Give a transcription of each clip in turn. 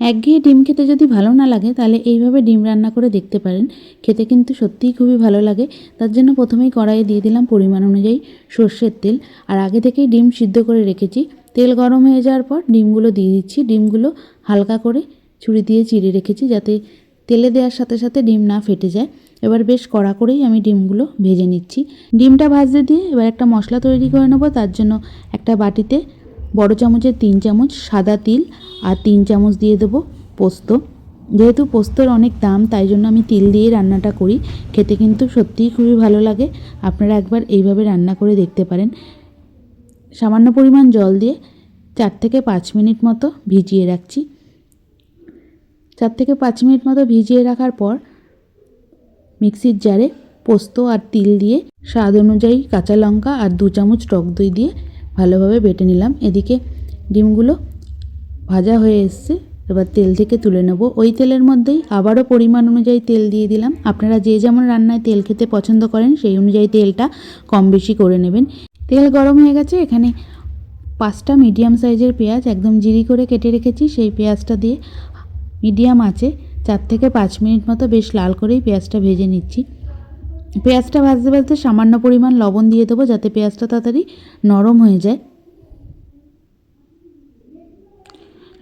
একঘেয়ে ডিম খেতে যদি ভালো না লাগে, তাহলে এইভাবে ডিম রান্না করে দেখতে পারেন। খেতে কিন্তু সত্যিই খুবই ভালো লাগে। তার জন্য প্রথমেই কড়াইয়ে দিয়ে দিলাম পরিমাণ অনুযায়ী সর্ষের তেল। আর আগে থেকেই ডিম সিদ্ধ করে রেখেছি। তেল গরম হয়ে যাওয়ার পর ডিমগুলো দিয়ে দিচ্ছি। ডিমগুলো হালকা করে ছুরি দিয়ে চিড়ে রেখেছি যাতে তেলে দেওয়ার সাথে সাথে ডিম না ফেটে যায়। এবার বেশ কড়া করেই আমি ডিমগুলো ভেজে নিচ্ছি। ডিমটা ভাজতে দিয়ে এবার একটা মশলা তৈরি করে নেব। তার জন্য একটা বাটিতে বড় চামচের তিন চামচ সাদা তিল আর তিন চামচ দিয়ে দেবো পোস্ত। যেহেতু পোস্তর অনেক দাম, তাই জন্য আমি তিল দিয়ে রান্নাটা করি। খেতে কিন্তু সত্যিই খুবই ভালো লাগে। আপনারা একবার এইভাবে রান্না করে দেখতে পারেন। সামান্য পরিমাণ জল দিয়ে চার থেকে পাঁচ মিনিট মতো ভিজিয়ে রাখছি। চার থেকে পাঁচ মিনিট মতো ভিজিয়ে রাখার পর মিক্সির জারে পোস্ত আর তিল দিয়ে স্বাদ অনুযায়ী কাঁচা লঙ্কা আর দু চামচ টক দই দিয়ে ভালোভাবে বেটে নিলাম। এদিকে ডিমগুলো ভাজা হয়ে এসছে। এবার তেল থেকে তুলে নেব। ওই তেলের মধ্যেই আবারও পরিমাণ অনুযায়ী তেল দিয়ে দিলাম। আপনারা যে যেমন রান্নায় তেল খেতে পছন্দ করেন, সেই অনুযায়ী তেলটা কম বেশি করে নেবেন। তেল গরম হয়ে গেছে। এখানে পাঁচটা মিডিয়াম সাইজের পেঁয়াজ একদম জিরি করে কেটে রেখেছি। সেই পেঁয়াজটা দিয়ে মিডিয়াম আছে চার থেকে পাঁচ মিনিট মতো বেশ লাল করেই পেঁয়াজটা ভেজে নিচ্ছি। পেঁয়াজটা ভাজতে ভাজতে সামান্য পরিমাণ লবণ দিয়ে দেবো যাতে পেঁয়াজটা তাড়াতাড়ি নরম হয়ে যায়।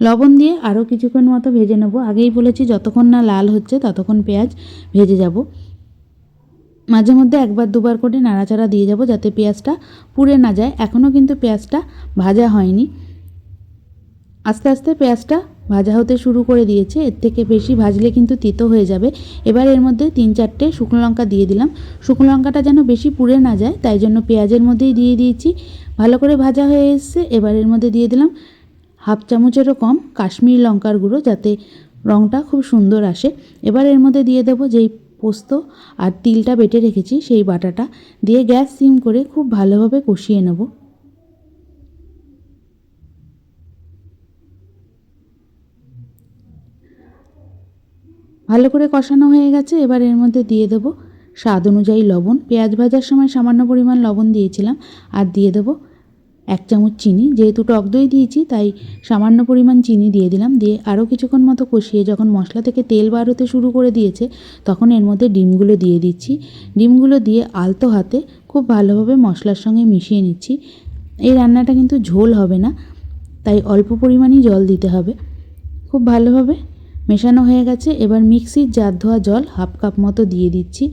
লবণ দিয়ে আরও কিছুক্ষণ মতো ভেজে নেব। আগেই বলেছি, যতক্ষণ না লাল হচ্ছে ততক্ষণ পেঁয়াজ ভেজে যাব। মাঝে মধ্যে একবার দুবার করে নাড়াচাড়া দিয়ে যাব যাতে পেঁয়াজটা পুড়ে না যায়। এখনও কিন্তু পেঁয়াজটা ভাজা হয়নি। আস্তে আস্তে পেঁয়াজটা ভাজা হতে শুরু করে দিয়েছে। এর থেকে বেশি ভাজলে কিন্তু তিতো হয়ে যাবে। এবার এর মধ্যে তিন চারটে শুকনো লঙ্কা দিয়ে দিলাম। শুকনো লঙ্কাটা যেন বেশি পুড়ে না যায়, তাই জন্য পেঁয়াজের মধ্যেই দিয়ে দিয়েছি। ভালো করে ভাজা হয়ে এসছে। এবার এর মধ্যে দিয়ে দিলাম হাফ চামচেরও কম কাশ্মীরি লঙ্কার গুঁড়ো যাতে রঙটা খুব সুন্দর আসে। এবার এর মধ্যে দিয়ে দেবো যেই পোস্ত আর তিলটা বেটে রেখেছি, সেই বাটাটা দিয়ে গ্যাস সিম করে খুব ভালোভাবে কষিয়ে নেব। ভালো করে কষানো হয়ে গেছে, এবার এর মধ্যে দিয়ে দেবো স্বাদ অনুযায়ী লবণ। পেঁয়াজ ভাজার সময় সামান্য পরিমাণ লবণ দিয়েছিলাম, আর দিয়ে দেবো এক চামচ চিনি, যেহেতু টক দই দিয়েছি, তাই সামান্য পরিমাণ চিনি দিয়ে দিলাম। দিয়ে আরও কিছুক্ষণ মতো কষিয়ে যখন মশলা থেকে তেল বার হতে শুরু করে দিয়েছে, তখন এর মধ্যে ডিমগুলো দিয়ে দিচ্ছি। ডিমগুলো দিয়ে আলতো হাতে খুব ভালোভাবে মশলার সঙ্গে মিশিয়ে নিচ্ছি। এই রান্নাটা কিন্তু ঝোল হবে না, তাই অল্প পরিমাণেই জল দিতে হবে। খুব ভালোভাবে মেশানো হয়ে গেছে। এবার মিক্সির জার ধোয়া জল হাফ কাপ মতো দিয়ে দিচ্ছি।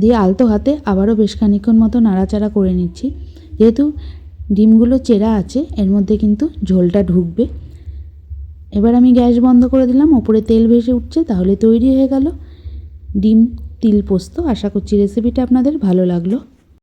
দিয়ে আলতো হাতে আবারও বেশ খানিক্ষণ মতো নাড়াচাড়া করে নিচ্ছি। যেহেতু ডিমগুলো চেরা আছে, এর মধ্যে কিন্তু ঝোলটা ঢুকবে। এবার আমি গ্যাস বন্ধ করে দিলাম, ওপরে তেল ভেসে উঠছে, তাহলে তৈরি হয়ে গেল ডিম তিল পোস্ত। আশা করছি রেসিপিটা আপনাদের ভালো লাগল।